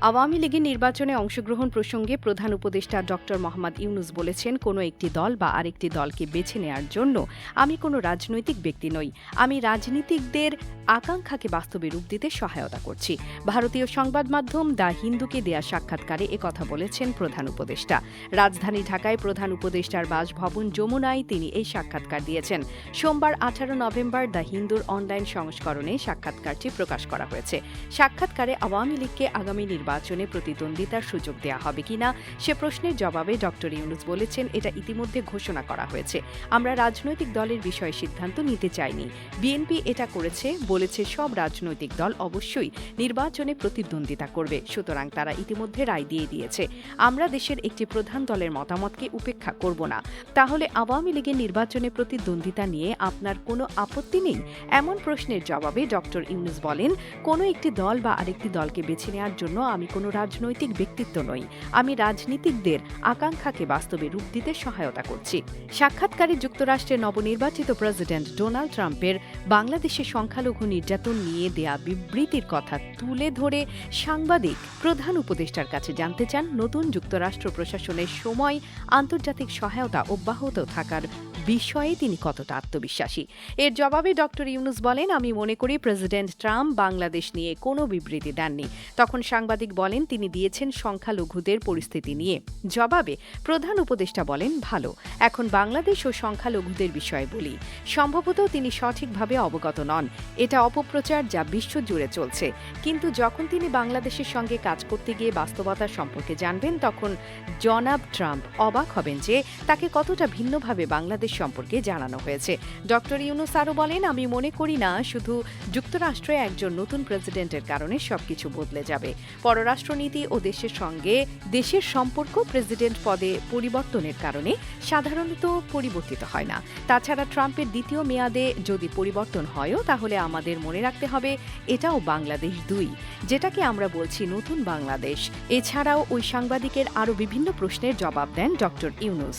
আওয়ামী লীগের নির্বাচনে অংশগ্রহণ প্রসঙ্গে প্রধান উপদেষ্টা ডক্টর মোহাম্মদ ইউনুস বলেছেন, কোনো একটি দল বা আরেকটি দলকে বেছে নেওয়ার জন্য আমি কোনো রাজনৈতিক ব্যক্তি নই। আমি রাজনীতিকদের আকাঙ্ক্ষাকে বাস্তবে রূপ দিতে সহায়তা করছি। ভারতীয় সংবাদ মাধ্যম দ্য হিন্দুকে দেয়া সাক্ষাৎকারে একথা বলেছেন প্রধান উপদেষ্টা। রাজধানী ঢাকায় প্রধান উপদেষ্টার বাসভবন যমুনায় তিনি এই সাক্ষাৎকার দিয়েছেন। সোমবার আঠারো নভেম্বর দ্য হিন্দুর অনলাইন সংস্করণে সাক্ষাৎকারটি প্রকাশ করা হয়েছে। সাক্ষাৎকারে আওয়ামী লীগকে আগামী নির্বাচনে প্রতিদ্বন্দ্বিতার সুযোগ দেওয়া হবে কিনা, সে প্রশ্নের জবাবে ডক্টর ইউনুস বলেছেন, এটা ইতিমধ্যে ঘোষণা করা হয়েছে। আমরা রাজনৈতিক দলের বিষয়ে সিদ্ধান্ত নিতে চাইনি। বিএনপি এটা করেছে, বলেছে সব রাজনৈতিক দল অবশ্যই নির্বাচনে প্রতিদ্বন্দ্বিতা করবে, সুতরাং তারা ইতিমধ্যে রায় দিয়ে দিয়েছে। আমরা দেশের একটি প্রধান দলের মতামতকে উপেক্ষা করব না। তাহলে আওয়ামী লীগের নির্বাচনে প্রতিদ্বন্দ্বিতা নিয়ে আপনার কোনো আপত্তি নেই? এমন প্রশ্নের জবাবে ডক্টর ইউনুস বলেন, কোনো একটি দল বা আরেকটি দলকে বেছে নেওয়ার জন্য আমি কোনো রাজনৈতিক ব্যক্তিত্ব নই। আমি রাজনীতিকদের আকাঙ্ক্ষাকে বাস্তবে রূপ দিতে সহায়তা করছি। সাক্ষাৎকারে যুক্তরাষ্ট্রের নবনির্বাচিত প্রেসিডেন্ট ডোনাল্ড ট্রাম্পের বাংলাদেশে সংখ্যালঘু নির্যাতন নিয়ে দেয়া বিবৃতির কথা তুলে ধরে সাংবাদিক প্রধান উপদেষ্টার কাছে জানতে চান নতুন যুক্তরাষ্ট্র প্রশাসনের সময় আন্তর্জাতিক সহায়তা অব্যাহত থাকার বিষয়ে তিনি কতটা আত্মবিশ্বাসী? এর জবাবে ডক্টর ইউনুস বলেন, আমি মনে করি প্রেসিডেন্ট ট্রাম্প বাংলাদেশ নিয়ে কোনো বিবৃতি দেননি। তখন সাংবাদিক বলেন, তিনি দিয়েছেন সংখ্যালঘুদের পরিস্থিতি নিয়ে। জবাবে প্রধান উপদেষ্টা বলেন, ভালো, এখন বাংলাদেশ ও সংখ্যালঘুদের বিষয়ে বলি। সম্ভবত তিনি সঠিকভাবে অবগত নন। এটা অপপ্রচার যা বিশ্ব জুড়ে চলছে। কিন্তু যখন তিনি বাংলাদেশের সঙ্গে কাজ করতে গিয়ে বাস্তবতা সম্পর্কে জানবেন, তখন জনাব ট্রাম্প অবাক হবেন যে তাকে কতটা ভিন্নভাবে বাংলাদেশ সম্পর্কে জানানো হয়েছে। ডক্টর ইউনুস আরও বলেন, আমি মনে করি না, শুধু যুক্তরাষ্ট্রে একজন নতুন প্রেসিডেন্টের কারণে সবকিছু বদলে যাবে। পররাষ্ট্রনীতি ও দেশের সঙ্গে দেশের সম্পর্ক প্রেসিডেন্ট পদে পরিবর্তনের কারণে সাধারণত পরিবর্তিত হয় না। তাছাড়া ট্রাম্পের দ্বিতীয় মেয়াদে যদি পরিবর্তন হয়ও, তাহলে আমাদের মনে রাখতে হবে এটাও বাংলাদেশ দুই, যেটাকে আমরা বলছি নতুন বাংলাদেশ। এছাড়াও ওই সাংবাদিকের আরও বিভিন্ন প্রশ্নের জবাব দেন ডক্টর ইউনুস।